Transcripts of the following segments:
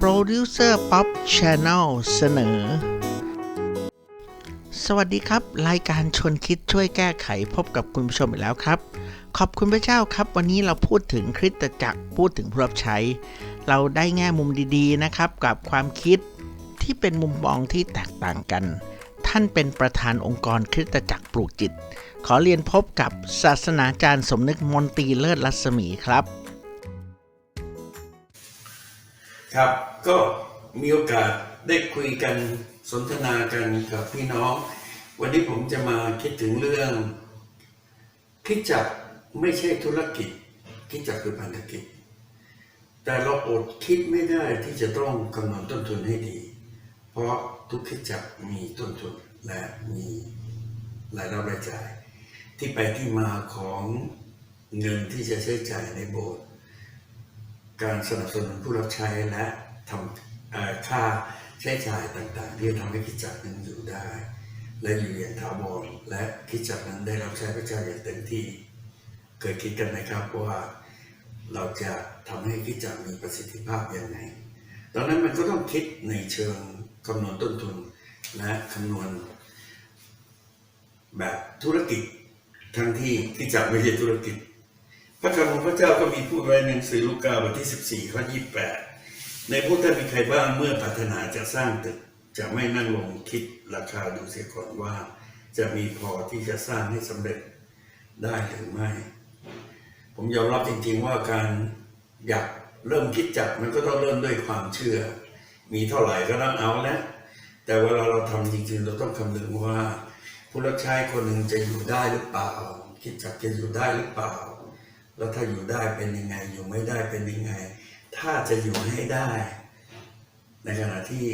Producer Pop Channel เสนอ สวัสดีครับ รายการชวนคิดช่วยแก้ไขพบกับคุณผู้ชมอีกแล้วครับ ขอบคุณพระเจ้าครับ วันนี้เราพูดถึงคริสตจักรพูดถึงผู้รับใช้ เราได้แง่มุมดีๆนะครับกับความคิดที่เป็นมุมมองที่แตกต่างกัน ท่านเป็นประธานองค์กรคริสตจักรปลูกจิต ขอเรียนพบกับศาสนาจารย์สมนึกมนตรีเลิศรัศมีครับ ครับก็มีโอกาสได้คุยกันสนทนากันกับพี่น้อง วันนี้ผมจะมาคิดถึงเรื่องคิดจักรไม่ใช่ธุรกิจคิดจักรคือพันธกิจ แต่เราอดคิดไม่ได้ที่จะต้องกำหนดต้นทุนให้ดี เพราะทุกคิดจักรมีต้นทุนและมีรายรับรายจ่าย ที่ไปที่มาของเงินที่จะใช้จ่ายในโบสถ์ การสนับสนุนผู้รับใช้และทำค่าใช้จ่ายต่างๆ ที่จะทำให้กิจจักรนั้นอยู่ได้ และอยู่อย่างถาวรและกิจจักรนั้นได้รับใช้พระเจ้าอย่างเต็มที่ เคยคิดกันไหมครับว่าเราจะทำให้กิจจักรมีประสิทธิภาพอยังไงตอนนั้นมันก็ต้องคิดในเชิงคำนวณต้นทุนและคำนวณแบบธุรกิจทั้งที่กิจจักรไม่ใช่ธุรกิจ พระคำของพระเจ้าก็มีพูดไว้ในหนังสือลูกาบทที่ 14 ข้อ 28 ในพวกท่านมีใครบ้างเมื่อปรารถนาจะสร้างตึก จะไม่นั่งลงคิดราคาดูเสียก่อนว่า จะมีพอที่จะสร้างให้สำเร็จได้หรือไม่ ผมยอมรับจริงๆว่าการอยากเริ่มคิดจักมันก็ต้องเริ่มด้วยความเชื่อ มีเท่าไหร่ก็ต้องเอาแล้วแต่เวลาเราทำจริงๆ เราต้องคำนึงว่า ผู้รับใช้คนหนึ่งจะอยู่ได้หรือเปล่า คิดจักจะอยู่ได้หรือเปล่า แล้วถ้าอยู่ได้เป็นยังไง อยู่ไม่ได้เป็นยังไง ถ้าจะอยู่ให้ได้ ในขณะที่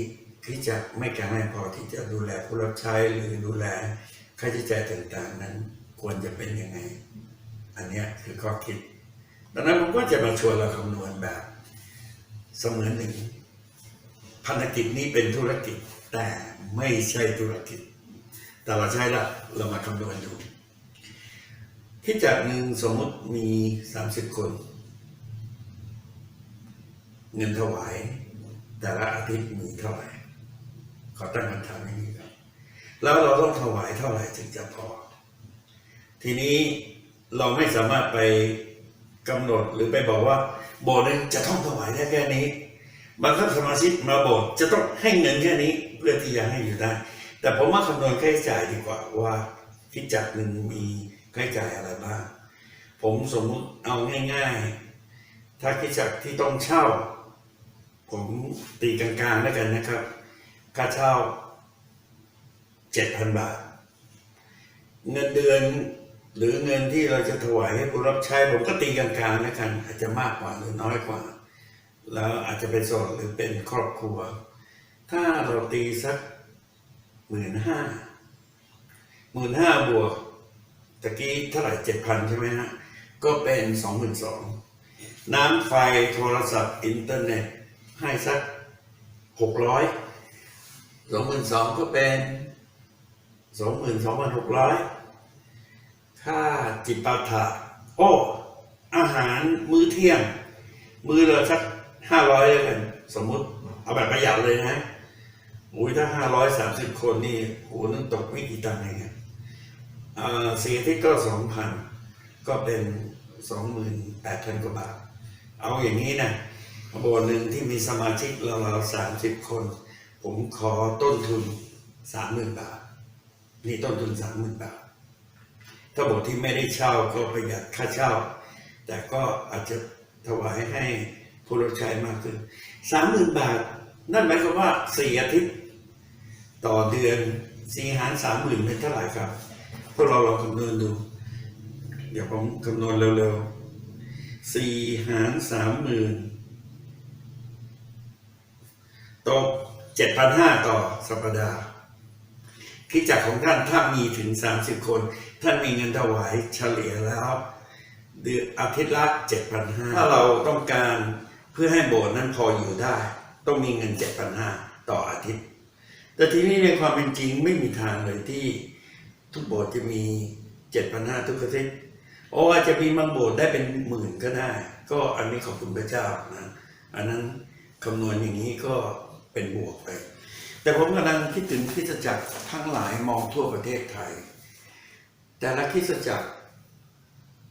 คริสจักรไม่แข็งแรงพอที่จะดูแลผู้รับใช้หรือดูแลค่าใช้จ่ายต่างๆ นั้นควรจะเป็นยังไง อันนี้คือข้อคิดดังนั้นผมก็จะมาชวนเราคำนวณแบบ เสมือนหนึ่งพันธกิจนี้เป็นธุรกิจแต่ไม่ใช่ธุรกิจ แต่เราใช่ละเรามาคำนวณดู ที่จากหนึ่งสมมติมีสามสิบคน เงินถวาย แต่ละอาทิตย์มีเท่าไหร่ขอตั้งคำถามอย่างนี้ครับ แล้วเราต้องถวายเท่าไหร่ถึงจะพอ ทีนี้เราไม่สามารถไปกำหนดหรือไปบอกว่าโบสถ์นึงจะต้องถวายได้แค่นี้บังครับสมาชิกมาโบสถ์จะต้องให้เงินแค่นี้เพื่อที่จะให้อยู่ได้ แต่ผมว่าคำนวณค่าใช้จ่ายดีกว่าว่าคิดจักหนึ่งมี ใช้จ่ายอะไรบ้างผมสมมติเอาง่าย ๆ ถ้าคิดจักรที่ต้องเช่า ผมตีกลางๆแล้วกันนะครับ ค่าเช่าเจ็ดพันบาท เงินเดือนหรือเงินที่เราจะถวายให้ผู้รับใช้ผมก็ตีกลางๆแล้วกัน อาจจะมากกว่าหรือน้อยกว่า แล้วอาจจะเป็นโสดหรือเป็นครอบครัว ถ้าเราตีสักหมื่นห้าหมื่นห้าบวกะกี้เท่าไหร่เจ็ดพันใช่ไหมฮะ ก็เป็นสองหมื่นสองน้ำไฟโทรศัพท์อินเทอร์เน็ตให้สักหกร้อยสองหมื่นสองก็เป็นสองหมื่นสองพันหกร้อยค่าจิปาถะโอ้อาหารมื้อเที่ยง มื้อละสักห้าร้อยเลยกันสมมติเอาแบบประหยัดเลยนะ อุ้ยถ้าห้าร้อยสามสิบคนนี่โหนั่นตกไม่กี่ตังค์เง สี่อาที่ก็สองพันก็เป็นสองหมื่นแปดพันกว่าบาท เอาอย่างนี้นะโบสถ์หนึ่งที่มีสมาชิกเราเราสามสิบคน ผมขอต้นทุนสามหมื่นบาท นี่ต้นทุนสามหมื่นบาท ถ้าโบสถ์ที่ไม่ได้เช่าก็ประหยัดค่าเช่า แต่ก็อาจจะถวายให้ผู้รับใช้มากขึ้นสามหมื่นบาท นั่นหมายความว่าสี่อาทิตย์ ต่อเดือนสี่หารสามหมื่นเป็นเท่าไหร่ครับ พวกเราลองคำนวณดู เดี๋ยวผมคำนวณเร็วๆสี่หารสามหมื่นตกเจ็ดพันห้าต่อสัปดาห์คิดจากของท่านถ้ามีถึง30คน ท่านมีเงินถวายเฉลี่ยแล้วเดือนอาทิตย์ละ7,500ถ้าเราต้องการเพื่อให้โบสถ์นั้นพออยู่ได้ ต้องมีเงิน7,500ต่ออาทิตย์ แต่ทีนี้ในความเป็นจริงไม่มีทางเลยที่ ทุกโบสถ์จะมี7,500ทุกอาทิตย์โอ้อาจจะมีบางโบสถ์ได้เป็นหมื่นก็ได้ ก็อันนี้ขอบคุณพระเจ้านะอันนั้นคำนวณอย่างนี้ก็เป็นบวกไป แต่ผมกำลังคิดถึงคริสตจักรทั้งหลายมองทั่วประเทศไทย แต่ละคริสตจักร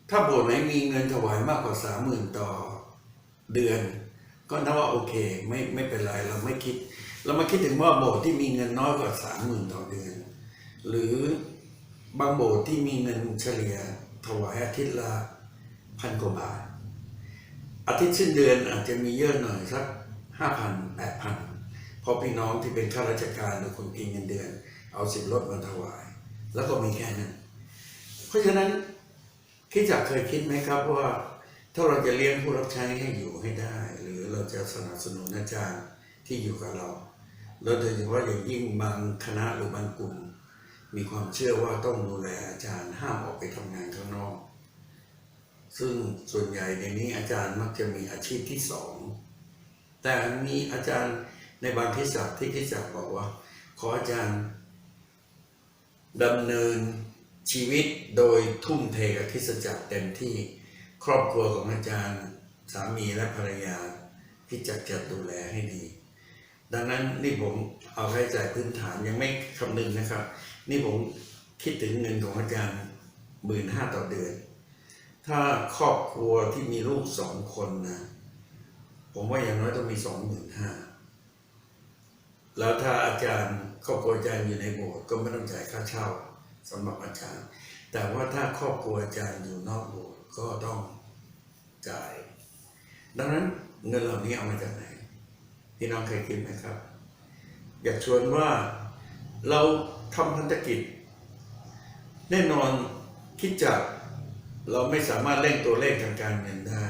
ถ้าโบสถ์ไหนมีเงินถวายมากกว่าสามหมื่นต่อเดือน ก็นับว่าโอเคไม่ไม่เป็นไรเราไม่คิด เรามาคิดถึงว่าโบสถ์ที่มีเงินน้อยกว่าสามหมื่นต่อเดือน หรือ บางโบสถ์ที่มีเงินเฉลี่ยถวายอาทิตย์ละพันกว่าบาท อาทิตย์สิ้นเดือนอาจจะมีเยอะหน่อยสักห้าพันแปดพันพอพี่น้องที่เป็นข้าราชการหรือคนกินเงินเดือน เอาสิบรถมาถวาย แล้วก็มีแค่นั้น เพราะฉะนั้นคิดจากเคยคิดไหมครับว่าถ้าเราจะเลี้ยงผู้รับใช้ให้อยู่ให้ได้ หรือเราจะสนับสนุนอาจารย์ที่อยู่กับเราแล้วโดยเฉพาะอย่างยิ่งบางคณะหรือบางกลุ่ม มีความเชื่อว่าต้องดูแลอาจารย์ห้ามออกไปทำงานข้างนอก ซึ่งส่วนใหญ่ในนี้อาจารย์มักจะมีอาชีพที่สอง แต่มีอาจารย์ในบางที่ศักที่ที่ศักบอกว่า ขออาจารย์ดำเนินชีวิตโดยทุ่มเทกับคริสจักรเต็มที่ครอบครัวของอาจารย์สามีและภรรยาที่จัดจัดดูแลให้ดี ดังนั้นนี่ผมเอาค่าใช้จ่ายพื้นฐานยังไม่คำนึงนะครับ นี่ผมคิดถึงเงินของอาจารย์หมื่นห้าต่อเดือน ถ้าครอบครัวที่มีลูกสองคนนะ ผมว่าอย่างน้อยต้องมีสองหมื่นห้าแล้วถ้าอาจารย์ครอบครัวอาจารย์อยู่ในโบสถ์ก็ไม่ต้องจ่ายค่าเช่าสำหรับอาจารย์ แต่ว่าถ้าครอบครัวอาจารย์อยู่นอกโบสถ์ก็ต้องจ่าย ดังนั้นเงินเหล่านี้เอามาจากไหนพี่น้องเคยคิดไหมครับ อยากชวนว่า เราทำพันธกิจ แน่นอนคิดจากเราไม่สามารถเร่งตัวเลขทางการเงินได้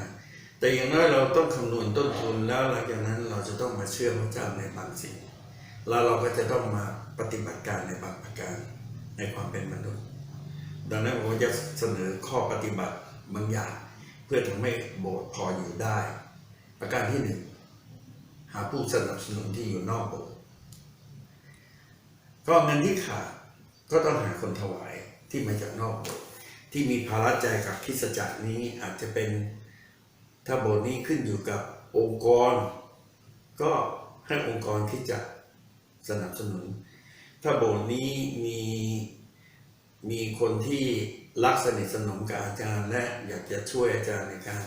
แต่อย่างน้อยเราต้องคำนวณต้นทุนแล้วหลังจากนั้นเราจะต้องมาเชื่อพระเจ้าในบางสิ่ง แล้วเราก็จะต้องมาปฏิบัติการในบางประการในความเป็นมนุษย์ ดังนั้นผมจะเสนอข้อปฏิบัติบางอย่าง เพื่อทำให้โบสถ์พออยู่ได้ ประการที่หนึ่งหาผู้สนับสนุนที่อยู่นอกโบสถ์ ก็เงินที่ขาดก็ต้องหาคนถวายที่มาจากนอกโบสถ์ที่มีภาระใจกับคิสจักรนี้อาจจะเป็นถ้าโบสถ์นี้ขึ้นอยู่กับองค์กร ก็ให้องค์กรที่จะสนับสนุน ถ้าโบสถ์นี้มีมีคนที่รักสนิทสนมกับอาจารย์ และอยากจะช่วยอาจารย์ในการ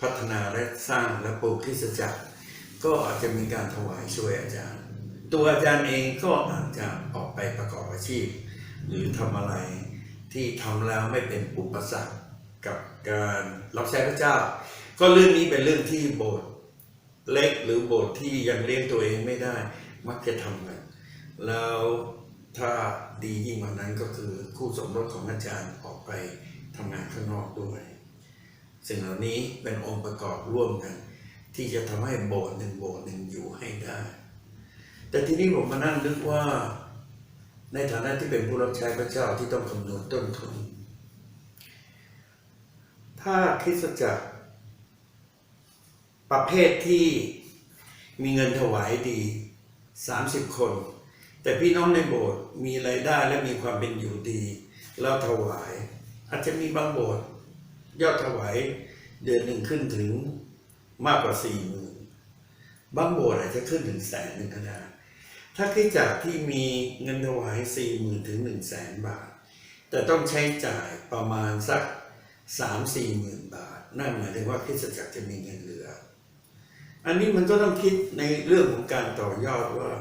พัฒนาและสร้างและปลูกคิสจักรก็อาจจะมีการถวายช่วยอาจารย์ ตัวอาจารย์เองก็อาจจะออกไปประกอบอาชีพ หรือทำอะไรที่ทำแล้วไม่เป็นอุปสรรคกับการรับใช้พระเจ้า ก็เรื่องนี้เป็นเรื่องที่โบสถ์เล็กหรือโบสถ์ที่ยังเลี้ยงตัวเองไม่ได้ มักจะทำกันแล้วถ้าดียิ่งกว่านั้นก็คือคู่สมรสของอาจารย์ออกไปทำงานข้างนอกด้วย สิ่งเหล่านี้เป็นองค์ประกอบร่วมกัน ที่จะทำให้โบสถ์หนึ่งโบสถ์หนึ่งอยู่ให้ได้ แต่ทีนี้ผมมานั่งนึกว่า ในฐานะที่เป็นผู้รับใช้พระเจ้าที่ต้องคำนวณต้นทุน ถ้าคริสตจักร ประเภทที่มีเงินถวายดี 30 คน แต่พี่น้องในโบสถ์มีรายได้และมีความเป็นอยู่ดี แล้วถวาย อาจจะมีบางโบสถ์ยอดถวายเดือนหนึ่งขึ้นถึงมากกว่าสี่หมื่นบางโบสถ์อาจจะขึ้นถึงแสนหนึ่งก็ได้ ถ้าคริสตจักที่มีเงินถวายสี่หมื่นถึงหนึ่งแสนบาท แต่ต้องใช้จ่ายประมาณสักสามสี่หมื่นบาท นั่นหมายถึงว่าคริสตจักรจะมีเงินเหลือ อันนี้มันก็ต้องคิดในเรื่องของการต่อยอดว่า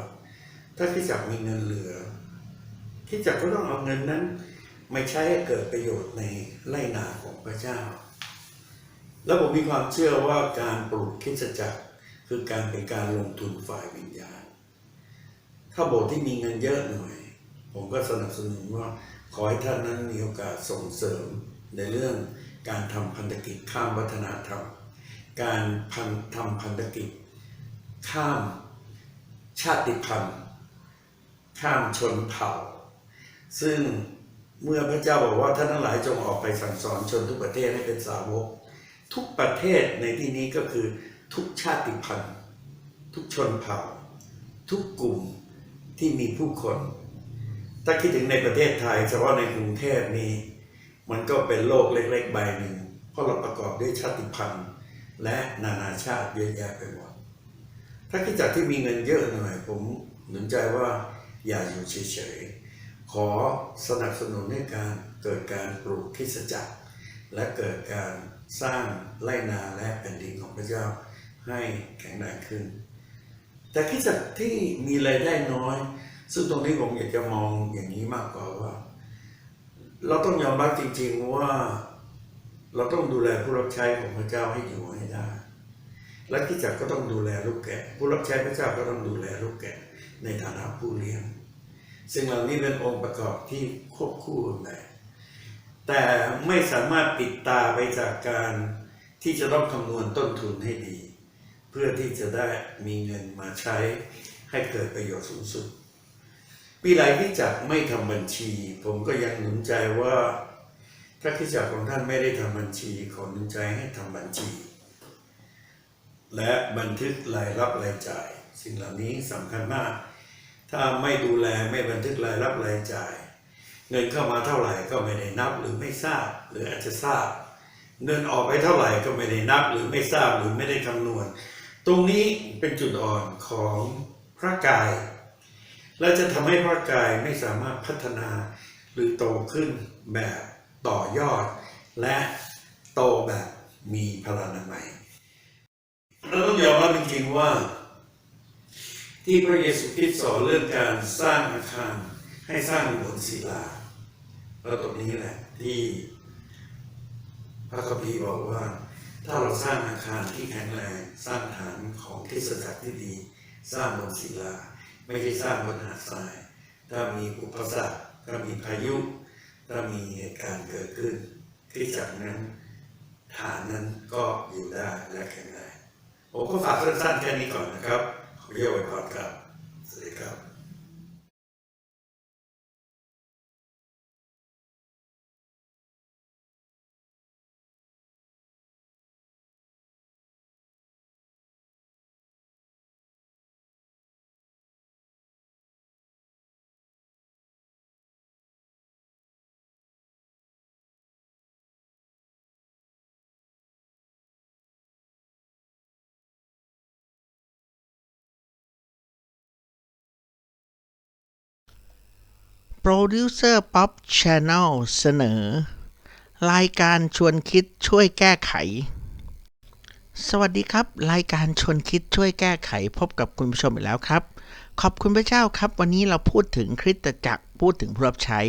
ถ้าคริสตจักรมีเงินเหลือคริสตจักรก็ต้องเอาเงินนั้นมาใช้ให้เกิดประโยชน์ในไร่นาของพระเจ้า แล้วผมมีความเชื่อว่าการปลูกคริสตจักรคือการเป็นการลงทุนฝ่ายวิญญาณ ถ้าโบสถ์ที่มีเงินเยอะหน่อย ผมก็สนับสนุนว่าขอให้ท่านนั้นมีโอกาสส่งเสริมในเรื่องการทำพันธกิจข้ามวัฒนธรรม การพันทำพันธกิจ ข้ามชาติพันธุ์ ข้ามชนเผ่า ซึ่งเมื่อพระเจ้าบอกว่าท่านทั้งหลายจงออกไปสั่งสอนชนทุกประเทศให้เป็นสาวก ทุกประเทศในที่นี้ก็คือทุกชาติพันธุ์ ทุกชนเผ่า ทุกกลุ่ม ที่มีผู้คน ถ้าคิดถึงในประเทศไทยเฉพาะในกรุงเทพนี้ มันก็เป็นโลกเล็กๆใบหนึ่งเพราะเราประกอบด้วยชาติพันธุ์และนานาชาติเยอะแยะไปหมดถ้าคิดจักที่มีเงินเยอะหน่อย ผมหนุนใจว่าอย่าอยู่เฉยๆขอสนับสนุนให้การเกิดการปลูกคิสจักร และเกิดการสร้างไร่นาและแผ่นดินของพระเจ้าให้แข็งแรงขึ้น แต่คริสตจักรที่มีรายได้น้อย ซึ่งตรงนี้ผมอยากจะมองอย่างนี้มากกว่าว่า เราต้องยอมรับจริง ๆว่า เราต้องดูแลผู้รับใช้ของพระเจ้าให้อยู่ให้ได้และคริสจักรก็ต้องดูแลลูกแกะ ผู้รับใช้พระเจ้าก็ต้องดูแลลูกแกะในฐานะผู้เลี้ยงซึ่งเหล่านี้เป็นองค์ประกอบที่ควบคู่กันไปแต่ไม่สามารถปิดตาไปจากการที่จะต้องคำนวณต้นทุนให้ดี เพื่อที่จะได้มีเงินมาใช้ให้เกิดประโยชน์สูงสุดปีไหลที่จักไม่ทำบัญชี ผมก็ยังหนุนใจว่า ถ้าคริสตจักของท่านไม่ได้ทำบัญชีขอหนุนใจให้ทำบัญชี และบันทึกรายรับรายจ่าย สิ่งเหล่านี้สำคัญมาก ถ้าไม่ดูแลไม่บันทึกรายรับรายจ่าย เงินเข้ามาเท่าไหร่ก็ไม่ได้นับหรือไม่ทราบหรืออาจจะทราบ เงินออกไปเท่าไหร่ก็ไม่ได้นับหรือไม่ทราบหรือไม่ได้คำนวณ ตรงนี้เป็นจุดอ่อนของพระกาย และจะทำให้พระกายไม่สามารถพัฒนาหรือโตขึ้นแบบต่อยอด และโตแบบมีพลานามัยเราต้องยอมรับจริงๆว่า ที่พระเยซูคริสต์สอนเรื่องการสร้างอาคารให้สร้างบนศิลาแล้วตรงนี้แหละที่พระคัมภีร์บอกว่า ถ้าเราสร้างอาคารที่แข็งแรง สร้างฐานของคริสตจักรที่ดี สร้างบนศิลา ไม่ใช่สร้างบนหาดทราย ถ้ามีอุปสรรคถ้ามีพายุถ้ามีเหตุการณ์เกิดขึ้นคริสตจักรนั้นฐานนั้นก็อยู่ได้และแข็งแรงผมก็ฝากสั้นๆแค่นี้ก่อนนะครับขอเยี่ยมไว้ก่อนครับสวัสดีครับ โปรดิวเซอร์ป๊อปชาแนลเสนอ รายการชวนคิดช่วยแก้ไข สวัสดีครับ รายการชวนคิดช่วยแก้ไข พบกับคุณผู้ชมอีกแล้วครับ ขอบคุณพระเจ้าครับ วันนี้เราพูดถึงคริสตจักรพูดถึงผู้รับใช้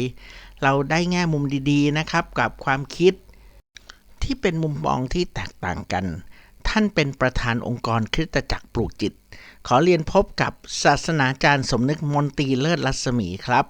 เราได้แง่มุมดีๆนะครับ กับความคิด ที่เป็นมุมมองที่แตกต่างกัน ท่านเป็นประธานองค์กรคริสตจักรปลูกจิต ขอเรียนพบกับศาสนาจารย์สมนึกมนตรีเลิศรัศมีครับ